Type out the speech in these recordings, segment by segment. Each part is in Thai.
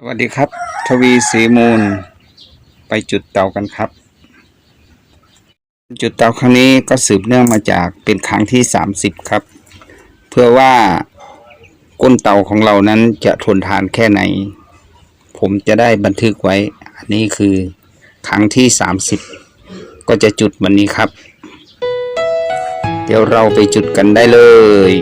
สวัสดีครับ ทวีสีมูล ไปจุดเตากันครับ จุดเตาครั้งนี้ก็สืบเนื่องมาจากเป็นครั้งที่30ครับ เพื่อว่าก้นเตาของเรานั้นจะทนทานแค่ไหน ผมจะได้บันทึกไว้ อันนี้คือครั้งที่30ก็จะจุดวันนี้ครับ เดี๋ยวเราไปจุดกันได้เลย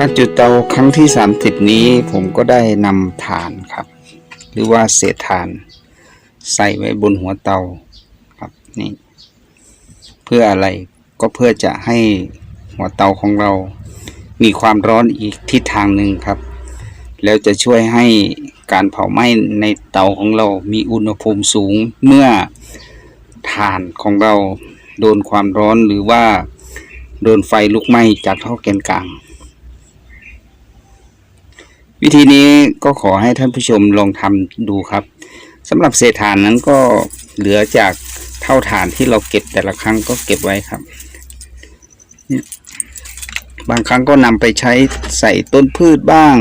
การจุดเตาครั้งที่ 30 นี้ผมก็ได้นำถ่านครับ หรือว่าเศษถ่าน ใส่ไว้บนหัวเตาครับนี่เพื่ออะไรก็เพื่อจะให้หัวเตาของเรา มีความร้อนอีกทิศทางหนึ่งครับ แล้วจะช่วยให้การเผาไหม้ในเตาของเรา มีอุณหภูมิสูงเมื่อถ่านของเราโดนความร้อนหรือว่า โดนไฟลุกไหม้จากท่อแกนกลาง วิธีนี้ก็ขอให้ท่านผู้ชมลองทำดูครับสำหรับเศษถ่านนั้นก็เหลือจากเท่าถ่านที่เราเก็บแต่ละครั้งก็เก็บไว้ครับ บางครั้งก็นำไปใช้ใส่ต้นพืชบ้าง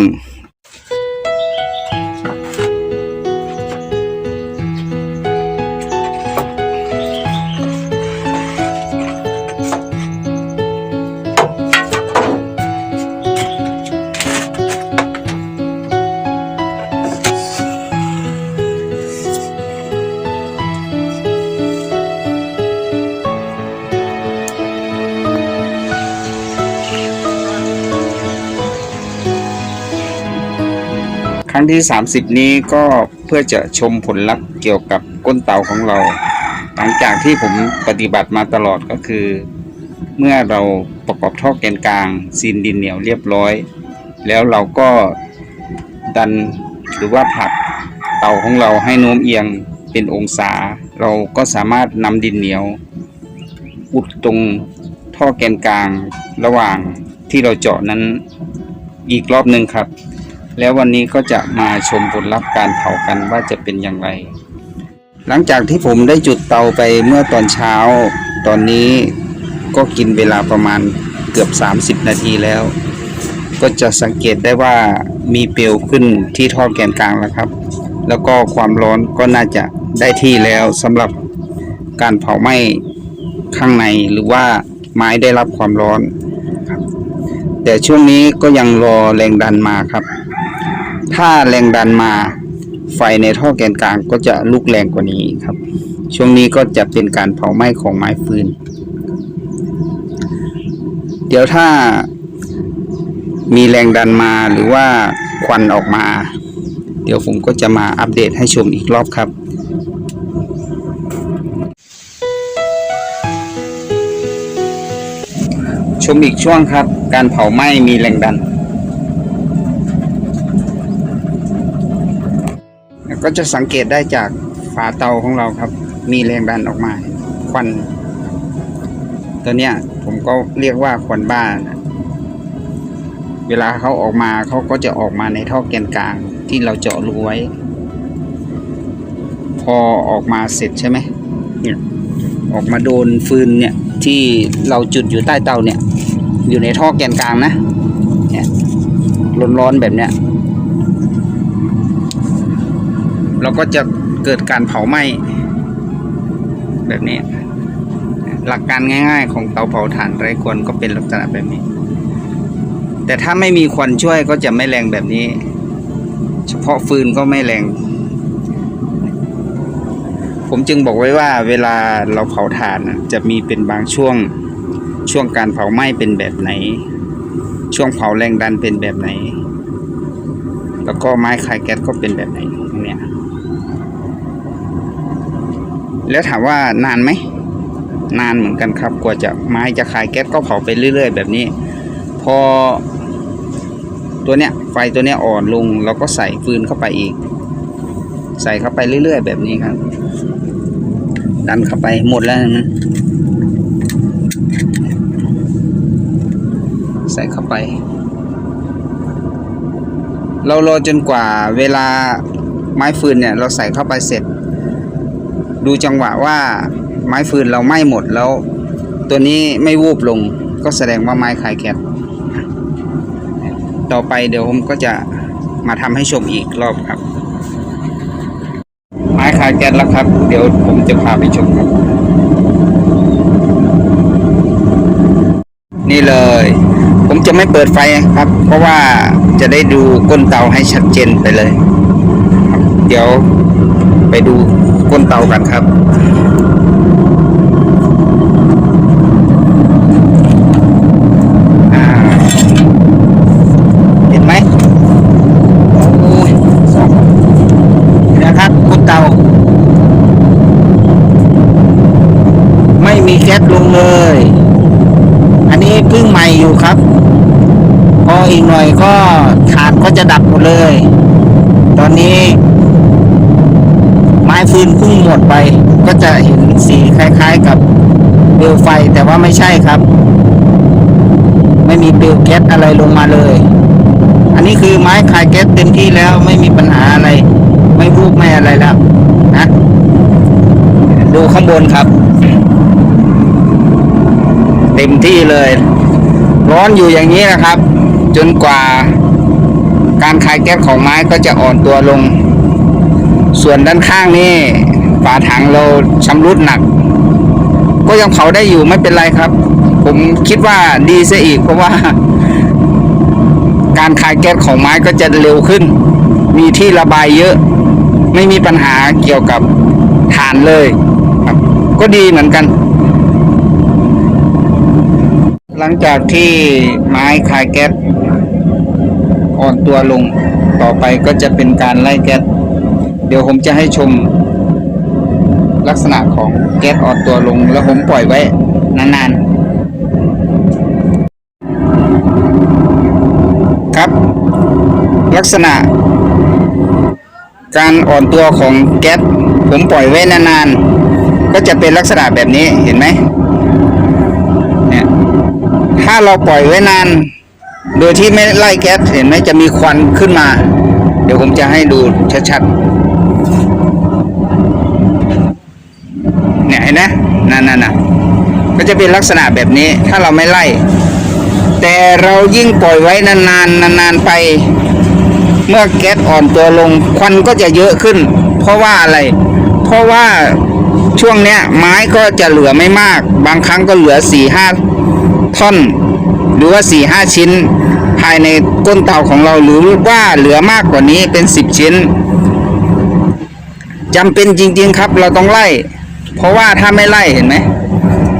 รั้งที่ 30 นี้ก็เพื่อจะชมผลลัพธ์เกี่ยวกับก้นเตาของเรา หลังจากที่ผมปฏิบัติมาตลอดก็คือ เมื่อเราประกอบท่อแกนกลางซีนดินเหนียวเรียบร้อย แล้วเราก็ดันหรือว่าผลักเตาของเราให้โน้มเอียงเป็นองศา เราก็สามารถนำดินเหนียว อุดตรงท่อแกนกลางระหว่างที่เราเจาะนั้นอีกรอบหนึ่งครับ แล้ววันนี้ก็จะมาชมผลลัพธ์การเผากันว่าจะเป็นอย่างไร หลังจากที่ผมได้จุดเตาไปเมื่อตอนเช้า ตอนนี้ก็กินเวลาประมาณเกือบ 30 นาทีแล้ว ก็จะสังเกตได้ว่ามีเปลวขึ้นที่ท่อแกนกลางแล้วครับ แล้วก็ความร้อนก็น่าจะได้ที่แล้วสำหรับการเผาไหม้ข้างในหรือว่าไม้ได้รับความร้อน แต่ช่วงนี้ก็ยังรอแรงดันมาครับ ถ้าแรงดันมาไฟในท่อแกนกลางก็จะลุกแรงกว่านี้ครับ ช่วงนี้ก็จะเป็นการเผาไหม้ของไม้ฟืน เดี๋ยวถ้ามีแรงดันมาหรือว่าควันออกมา เดี๋ยวผมก็จะมาอัปเดตให้ชมอีกรอบครับชมอีกช่วงครับ การเผาไหม้มีแรงดัน แล้ว ก็จะสังเกตได้จากฝาเตาของเราครับ มีแรงดันออกมา ควัน ตัวเนี้ยผมก็เรียกว่าควันบ้านะเวลาเขาออกมาเขาก็จะออกมาในท่อแกนกลางที่เราเจาะรูไว้ พอออกมาเสร็จใช่ไหมเนี่ยออกมาโดนฟืนเนี่ยที่เราจุดอยู่ใต้เตาเนี่ย อยู่ในท่อแกนกลางนะเนี่ยร้อนๆแบบเนี้ย เราก็จะเกิดการเผาไหม้แบบนี้ หลักการง่าย ๆ ของเตาเผาถ่านไร้ควันก็เป็นลักษณะแบบนี้ แต่ถ้าไม่มีควันช่วยก็จะไม่แรงแบบนี้ เฉพาะฟืนก็ไม่แรง ผมจึงบอกไว้ว่าเวลาเราเผาถ่านจะมีเป็นบางช่วงช่วงการเผาไหม้เป็นแบบไหน ช่วงเผาแรงดันเป็นแบบไหน แล้วก็ไม้คายแก๊สก็เป็นแบบไหนเนี่ย แล้วถามว่านานไหม นานเหมือนกันครับ กว่าจะไม้จะคายแก๊สก็เผาไปเรื่อย ๆ แบบนี้ พอ ตัวเนี้ยไฟตัวเนี้ยอ่อนลงเราก็ใส่ฟืนเข้าไปอีก ใส่เข้าไปเรื่อย ๆ แบบนี้ครับ ดันเข้าไปหมดแล้วนะใส่เข้าไป เรารอจนกว่าเวลาไม้ฟืนเนี่ย เราใส่เข้าไปเสร็จ ดูจังหวะว่าไม้ฟืนเราไหม้หมดแล้ว ตัวนี้ไม่วูบลง ก็แสดงว่าไม้คลายแก๊สต่อไปเดี๋ยวผมก็จะมาทำให้ชมอีกรอบครับ ไม้คลายแก๊สแล้วครับ เดี๋ยวผมจะพาไปชมครับ นี่เลย ผมจะไม่เปิดไฟครับ เพราะว่าจะได้ดูก้นเตาให้ชัดเจนไปเลย เดี๋ยวไปดู ก้นเตากันครับอ่าเห็นไหมโอ้ยนะครับก้นเตา ไม่มีแก๊สลงเลย อันนี้เพิ่งใหม่อยู่ครับพออีกหน่อยก็ฐานก็จะดับหมดเลย ตอนนี้ ไม้ฟืนเพิ่งหมดไป ก็จะเห็นสีคล้ายๆกับเปลวไฟแต่ว่าไม่ใช่ครับ ไม่มีเปลวแก๊สอะไรลงมาเลย อันนี้คือไม้คายแก๊สเต็มที่แล้วไม่มีปัญหาอะไร ไม่รูปไม่อะไรแล้วนะดูข้างบนครับ เต็มที่เลย ร้อนอยู่อย่างนี้นะครับ จนกว่าการคายแก๊สของไม้ก็จะอ่อนตัวลง ส่วนด้านข้างนี่ฝาถังเราชำรุดหนัก ก็ยังเผาได้อยู่ไม่เป็นไรครับ ผมคิดว่าดีซะอีกเพราะว่า การคายแก๊สของไม้ก็จะเร็วขึ้น มีที่ระบายเยอะ ไม่มีปัญหาเกี่ยวกับฐานเลยครับ ก็ดีเหมือนกัน หลังจากที่ไม้คายแก๊สอ่อนตัวลงต่อไปก็จะเป็นการไล่แก๊ส เดี๋ยวผมจะให้ชมลักษณะของแก๊สอ่อนตัวลง แล้วผมปล่อยไว้นานๆ ครับ ลักษณะ การอ่อนตัวของแก๊สผมปล่อยไว้นานๆ ก็จะเป็นลักษณะแบบนี้เห็นไหมเนี่ยถ้าเราปล่อยไว้นาน โดยที่ไม่ไล่แก๊สเห็นไหมจะมีควันขึ้นมา เดี๋ยวผมจะให้ดูชัดๆ เนี่ยเห็นไหมนั่นนั่นน่ะก็จะเป็นลักษณะแบบนี้ถ้าเราไม่ไล่ แต่เรายิ่งปล่อยไว้นานๆนานๆไป เมื่อแก๊สอ่อนตัวลงควันก็จะเยอะขึ้น เพราะว่าอะไร เพราะว่าช่วงเนี้ยไม้ก็จะเหลือไม่มาก บางครั้งก็เหลือสี่ห้าท่อน หรือว่าสี่ห้าชิ้น ภายในก้นเตาของเราหรือว่าเหลือมากกว่านี้เป็นสิบชิ้นจำเป็นจริง ๆ ครับเราต้องไล่ เพราะว่าถ้าไม่ไล่เห็นไหม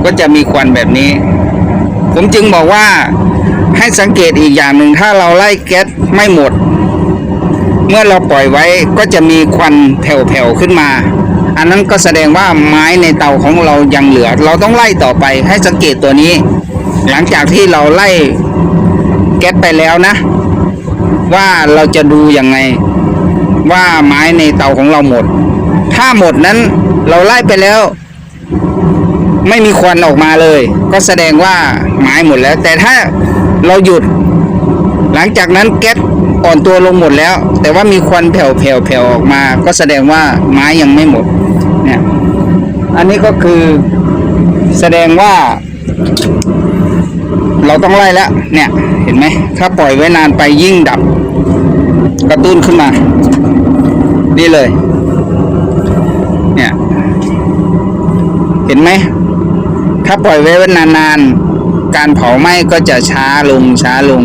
ก็จะมีควันแบบนี้ ผมจึงบอกว่าให้สังเกตอีกอย่างหนึ่งถ้าเราไล่แก๊สไม่หมด เมื่อเราปล่อยไว้ก็จะมีควันแผ่วๆขึ้นมา อันนั้นก็แสดงว่าไม้ในเตาของเรายังเหลือ เราต้องไล่ต่อไปให้สังเกตตัวนี้ หลังจากที่เราไล่แก๊สไปแล้วนะ ว่าเราจะดูยังไง ว่าไม้ในเตาของเราหมด ถ้าหมดนั้น เราไล่ไปแล้ว ไม่มีควันออกมาเลย ก็แสดงว่าไม้หมดแล้ว แต่ถ้าเราหยุด หลังจากนั้นแก๊สอ่อนตัวลงหมดแล้ว แต่ว่ามีควันแผ่วๆแผ่วออกมา ก็แสดงว่าไม้ยังไม่หมดเนี่ยอันนี้ก็คือแสดงว่า เราต้องไล่แล้วเนี่ยเห็นไหมถ้าปล่อยไว้นานไปยิ่งดับ กระตุ้นขึ้นมา นี่เลย เนี่ย เห็นไหม ถ้าปล่อยไว้นานๆ การเผาไหม้ก็จะช้าลงช้าลง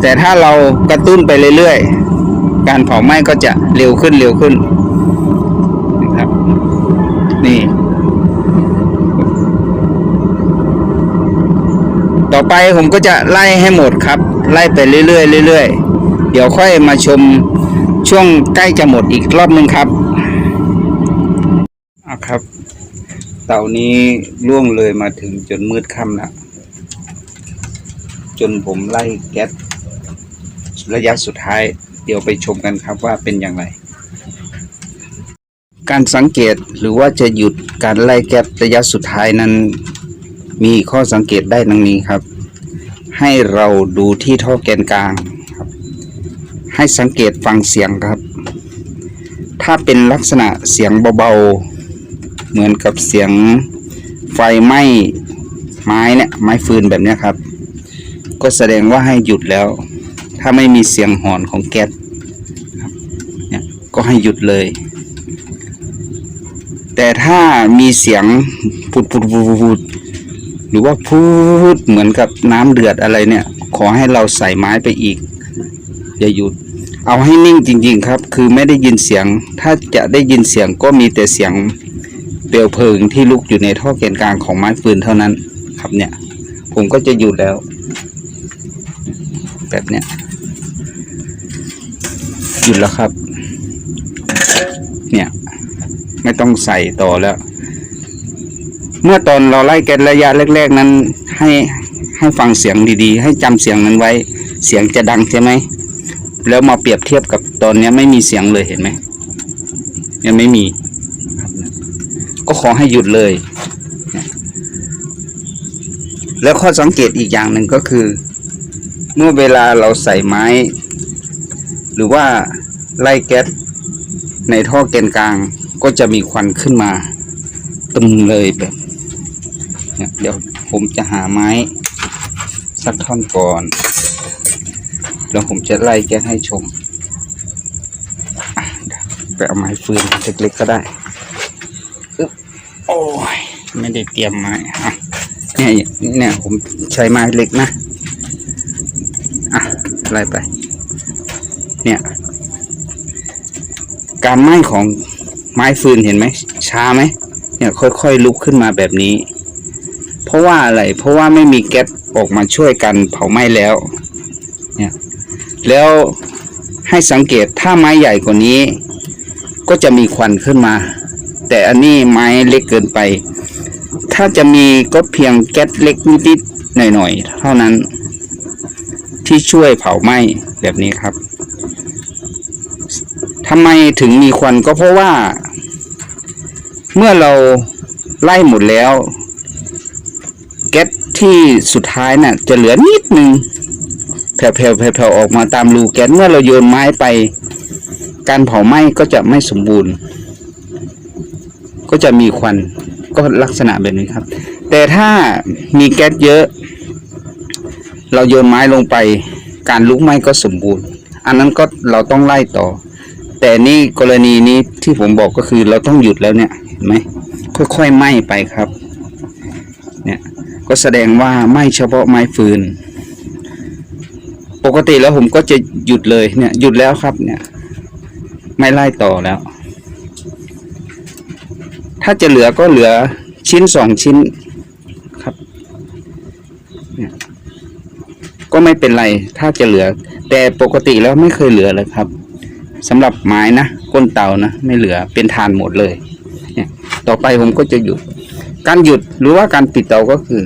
แต่ถ้าเรากระตุ้นไปเรื่อยๆ การเผาไหม้ก็จะเร็วขึ้นเร็วขึ้นนะครับ นี่ ต่อไปผมก็จะไล่ให้หมดครับ ไล่ไปเรื่อยๆเรื่อยๆ เดี๋ยวค่อยมาชมช่วงใกล้จะหมดอีกรอบนึงครับอะครับ เตานี้ล่วงเลยมาถึงจนมืดค่ำแล้วจนผมไล่แก๊สระยะสุดท้าย เดี๋ยวไปชมกันครับว่าเป็นอย่างไร การสังเกตหรือว่าจะหยุดการไล่แก๊สระยะสุดท้ายนั้น มีข้อสังเกตได้ดังนี้ครับ ให้เราดูที่ท่อแกนกลางครับ ให้สังเกตฟังเสียงครับ ถ้าเป็นลักษณะเสียงเบาๆ เหมือนกับเสียงไฟไหม้ไม้เนี่ยไม้ฟืนแบบนี้ครับ ก็แสดงว่าให้หยุดแล้ว ถ้าไม่มีเสียงหอนของแก๊สเนี่ยก็ให้หยุดเลย แต่ถ้ามีเสียงปุดปุดปุดปุดปุดหรือว่าพูดเหมือนกับน้ำเดือดอะไรเนี่ย ขอให้เราใส่ไม้ไปอีก อย่าหยุด เอาให้นิ่งจริง ๆ ครับ คือไม่ได้ยินเสียง ถ้าจะได้ยินเสียงก็มีแต่เสียง เปลวเพลิงที่ลุกอยู่ในท่อแกนกลางของไม้ฟืนเท่านั้น ครับเนี่ย ผมก็จะหยุดแล้ว แบบเนี้ยหยุดแล้วครับ เนี่ย ไม่ต้องใส่ต่อแล้ว เมื่อตอนเราไล่แก๊สระยะแรก ๆ นั้น ให้ให้ฟังเสียงดีๆ ให้จำเสียงนั้นไว้ เสียงจะดังใช่ไหมแล้วมาเปรียบเทียบกับตอนนี้ไม่มีเสียงเลยเห็นไหมยังไม่มี ก็ขอให้หยุดเลย แล้วข้อสังเกตอีกอย่างหนึ่งก็คือ เมื่อเวลาเราใส่ไม้ หรือว่าไล่แก๊สในท่อแกนกลางก็จะมีควันขึ้นมาตึมเลยแบบเดี๋ยวผมจะหาไม้สักท่อนก่อน แล้วผมจะไล่แก๊สให้ชมอะไปเอาไม้ฟืนเล็กๆก็ได้ โอ้ยไม่ได้เตรียมไม้อะเนี่ยเนี่ยผมใช้ไม้เล็กนะ อะไล่ไป เนี่ย การไหม้ของไม้ฟืนเห็นไหมช้าไหมเนี่ยค่อยๆลุกขึ้นมาแบบนี้ เพราะว่าอะไร เพราะว่าไม่มีแก๊สออกมาช่วยกันเผาไหม้แล้ว เนี่ย แล้วให้สังเกตถ้าไม้ใหญ่กว่านี้ ก็จะมีควันขึ้นมา แต่อันนี้ไม้เล็กเกินไป ถ้าจะมีก็เพียงแก๊สเล็กนิดๆหน่อยๆ เท่านั้น ที่ช่วยเผาไหม้แบบนี้ครับทำไมถึงมีควันก็เพราะว่า เมื่อเราไล่หมดแล้วแก๊สที่สุดท้ายน่ะ จะเหลือนิดนึงแผ่วๆแผ่วๆออกมาตามรูแก๊สเมื่อเราโยนไม้ไป การเผาไหม้ก็จะไม่สมบูรณ์ ก็จะมีควันก็ลักษณะแบบนี้ครับ แต่ถ้ามีแก๊สเยอะ เราโยนไม้ลงไป การลุกไหม้ก็สมบูรณ์ อันนั้นก็เราต้องไล่ต่อ แต่นี่กรณีนี้ที่ผมบอกก็คือเราต้องหยุดแล้วเนี่ยเห็นไหมค่อยๆไหม้ไปครับ เนี่ยก็แสดงว่าไหม้เฉพาะไม้ฟืน ปกติแล้วผมก็จะหยุดเลยเนี่ยหยุดแล้วครับเนี่ย ไม่ไล่ต่อแล้ว ถ้าจะเหลือก็เหลือชิ้นสองชิ้นครับเนี่ยก็ไม่เป็นไร ถ้าจะเหลือ แต่ปกติแล้วไม่เคยเหลือเลยครับสำหรับไม้นะก้นเตานะไม่เหลือเป็นทานหมดเลยเนี่ยต่อไปผมก็จะหยุด การหยุดหรือว่าการปิดเตาก็คือ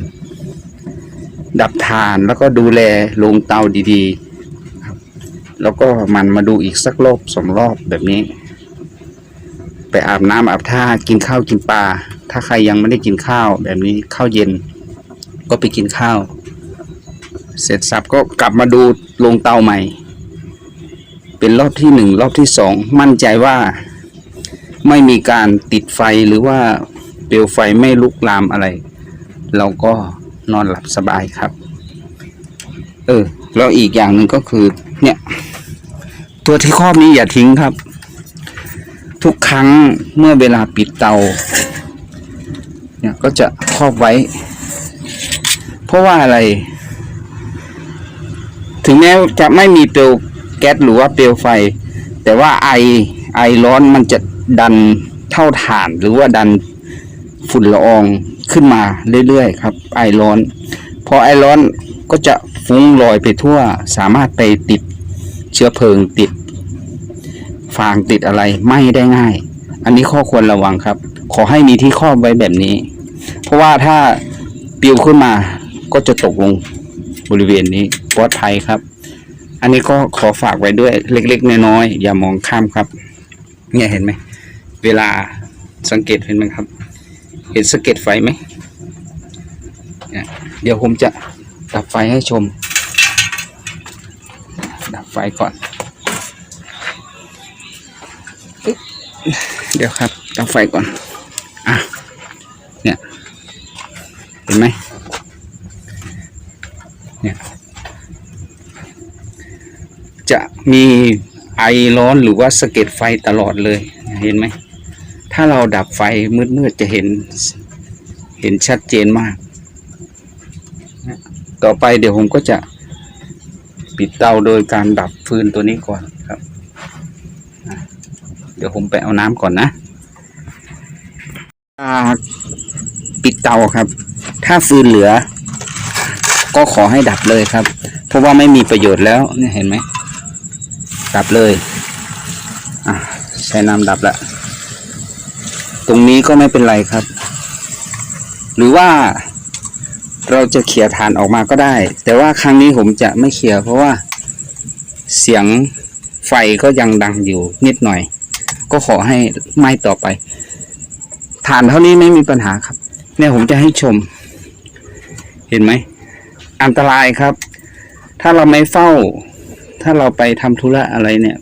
ดับทานแล้วก็ดูแลลงเตาดีๆแล้วก็มันมาดูอีกสักรอบสองรอบแบบนี้ ไปอาบน้ำอาบท่ากินข้าวกินปลาถ้าใครยังไม่ได้กินข้าวแบบนี้ข้าวเย็น ก็ไปกินข้าว เสร็จสับก็กลับมาดูลงเตาใหม่ เป็นรอบที่หนึ่งรอบที่สองมั่นใจว่าไม่มีการติดไฟหรือว่าเปลวไฟไม่ลุกลามอะไร เราก็นอนหลับสบายครับ เออแล้วอีกอย่างหนึ่งก็คือ เนี่ย ตัวที่ครอบนี้อย่าทิ้งครับ ทุกครั้งเมื่อเวลาปิดเตาเนี่ยก็จะครอบไว้ เพราะว่าอะไร ถึงแม้จะไม่มีเปลวแก๊สหรือว่าเปลวไฟ แต่ว่าไอไอร้อนมันจะดันเท่าฐานหรือว่าดันฝุ่นละอองขึ้นมาเรื่อยๆครับ ไอร้อน พอไอร้อนก็จะฟุ้งลอยไปทั่ว สามารถไปติดเชื้อเพลิงติด ฟางติดอะไรไหม้ได้ง่าย อันนี้ข้อควรระวังครับ ขอให้มีที่ครอบไว้แบบนี้ เพราะว่าถ้าปิวขึ้นมาก็จะตกลงบริเวณนี้ปลอดภัยครับ อันนี้ก็ขอฝากไว้ด้วยเล็กๆน้อยๆอย่ามองข้ามครับ เนี่ยเห็นไหมเวลาสังเกตเห็นไหมครับ เห็นสะเก็ดไฟไหมเดี๋ยวผมจะดับไฟให้ชม ดับไฟก่อน เดี๋ยวครับดับไฟก่อน อะ เนี่ย เห็นไหมเนี่ยจะมีไอร้อนหรือว่าสะเก็ดไฟตลอดเลย เห็นไหม ถ้าเราดับไฟมืดๆจะเห็น เห็นชัดเจนมาก ต่อไปเดี๋ยวผมก็จะปิดเตาโดยการดับฟืนตัวนี้ก่อนครับ ดี๋ยวผมไปเอาน้ำก่อนนะปิดเตาครับ ถ้าฟืนเหลือ ก็ขอให้ดับเลยครับ เพราะว่าไม่มีประโยชน์แล้วเนี่ยเห็นไหมดับเลยใช้น้ำดับล้วตรงนี้ก็ไม่เป็นไรครับ หรือว่าเราจะเขี่ยฐานออกมาก็ได้ แต่ว่าครั้งนี้ผมจะไม่เขี่ยเพราะว่าเสียงไฟก็ยังดังอยู่นิดหน่อย ก็ขอให้ไหม้ต่อไป ฐานเท่านี้ไม่มีปัญหาครับ เนี่ยผมจะให้ชม เห็นไหม อันตรายครับ ถ้าเราไม่เฝ้า ถ้าเราไปทำธุระอะไรเนี่ย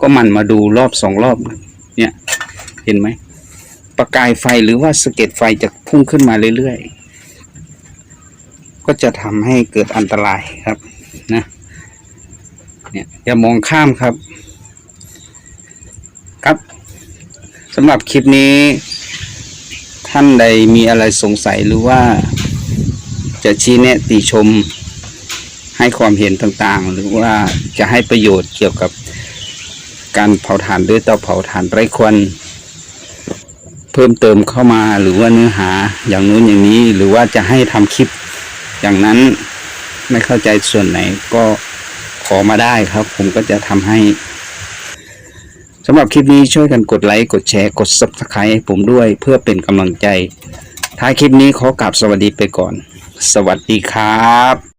ก็มันมาดูรอบสองรอบ เนี่ย เห็นไหมประกายไฟหรือว่าสะเก็ดไฟจะพุ่งขึ้นมาเรื่อยๆ ก็จะทำให้เกิดอันตรายครับนะ เนี่ยอย่ามองข้ามครับ ครับสำหรับคลิปนี้ ท่านใดมีอะไรสงสัยหรือว่า จะชี้แนะติชมให้ความเห็นต่างๆ หรือว่าจะให้ประโยชน์เกี่ยวกับการเผาถ่านด้วยเตาเผาถ่านไร้ควันเพิ่มเติมเข้ามาหรือว่าเนื้อหาอย่างนู้นอย่างนี้ หรือว่าจะให้ทำคลิปอย่างนั้นไม่เข้าใจส่วนไหนก็ขอมาได้ครับ ผมก็จะทำให้ สำหรับคลิปนี้ช่วยกันกดไลค์ กดแชร์ กด Subscribe ให้ผมด้วยเพื่อเป็นกำลังใจ ท้ายคลิปนี้ขอกราบสวัสดีไปก่อน สวัสดีครับ